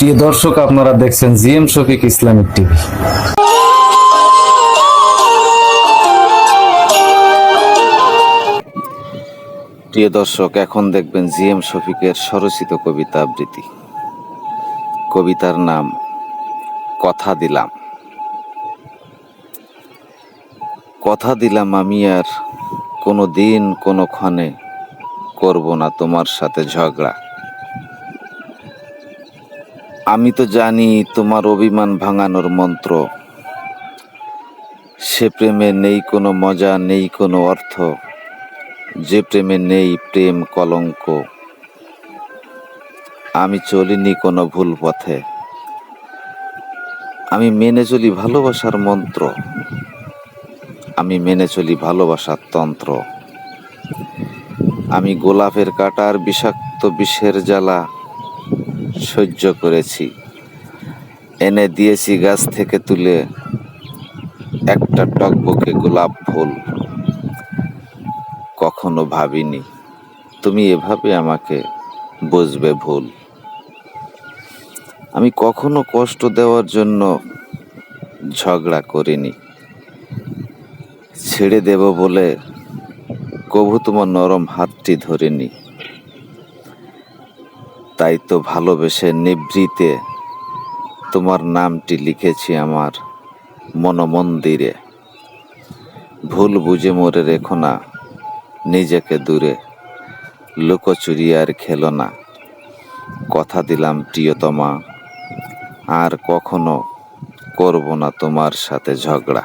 প্রিয় দর্শক, আপনারা দেখছেন জিএম শফিক ইসলামিক টিভি। প্রিয় দর্শক, এখন দেখবেন জিএম শফিকের স্বরচিত কবিতা আবৃত্তি। কবিতার নাম, কথা দিলাম। কথা দিলাম আমি আর কোনো দিন কোনো ক্ষণে করব না তোমার সাথে ঝগড়া। আমি তো জানি তোমার অভিমান ভাঙানোর মন্ত্র। সে প্রেমে নেই কোনো মজা, নেই কোনো অর্থ। যে প্রেমে নেই প্রেম কলঙ্ক। আমি চলিনি কোনো ভুল পথে। আমি মেনে চলি ভালোবাসার মন্ত্র। আমি মেনে চলি ভালোবাসার তন্ত্র। আমি গোলাপের কাটার বিষাক্ত বিষের জ্বালা। সহ্য করেছি। এনে দিয়েছি গাছ থেকে তুলে একটা টকবকে গোলাপ ফুল। কখনো ভাবিনি, তুমি এভাবে আমাকে বুঝবে ভুল। আমি কখনো কষ্ট দেওয়ার জন্য ঝগড়া করিনি। ছেড়ে দেব বলে কভু তোমার নরম হাতটি ধরিনি। তাই তো ভালোবেসে নিভৃতে তোমার নামটি লিখেছি আমার মনমন্দিরে। ভুল বুঝে মরে রেখো না, নিজেকে দূরে। লুকোচুরি আর খেলো না। কথা দিলাম প্রিয়তমা, আর কখনো করব না তোমার সাথে ঝগড়া।